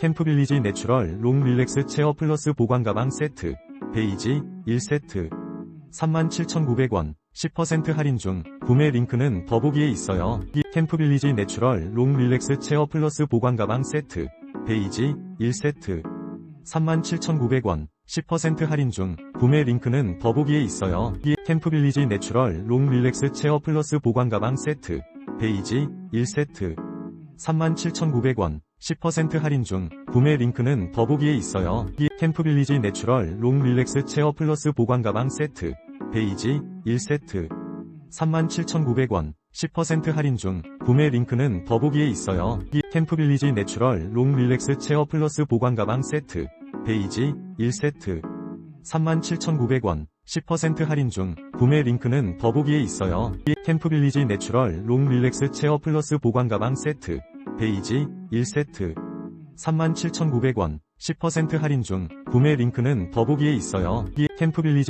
캠프빌리지 내추럴 롱 릴렉스 체어 플러스 보관 가방 세트 베이지 1세트 37,900원 10% 할인 중 구매 링크는 더보기에 있어요. 이 캠프빌리지 내추럴 롱 릴렉스 체어 플러스 보관 가방 세트 베이지 1세트 37,900원 10% 할인 중 구매 링크는 더보기에 있어요. 이 캠프빌리지 내추럴 롱 릴렉스 체어 플러스 보관 가방 세트 베이지 1세트 37,900원 10% 할인 중 구매 링크는 더보기에 있어요. 이 캠프빌리지 내추럴 롱 릴렉스 체어 플러스 보관 가방 세트 베이지 1세트 37,900원 10% 할인 중 구매 링크는 더보기에 있어요. 이 캠프빌리지 내추럴 롱 릴렉스 체어 플러스 보관 가방 세트 베이지 1세트 37,900원 10% 할인 중 구매 링크는 더보기에 있어요. 이 캠프빌리지 내추럴 롱 릴렉스 체어 플러스 보관 가방 세트 베이지 1세트 37,900원 10% 할인 중 구매 링크는 더보기에 있어요. 이 캠프빌리지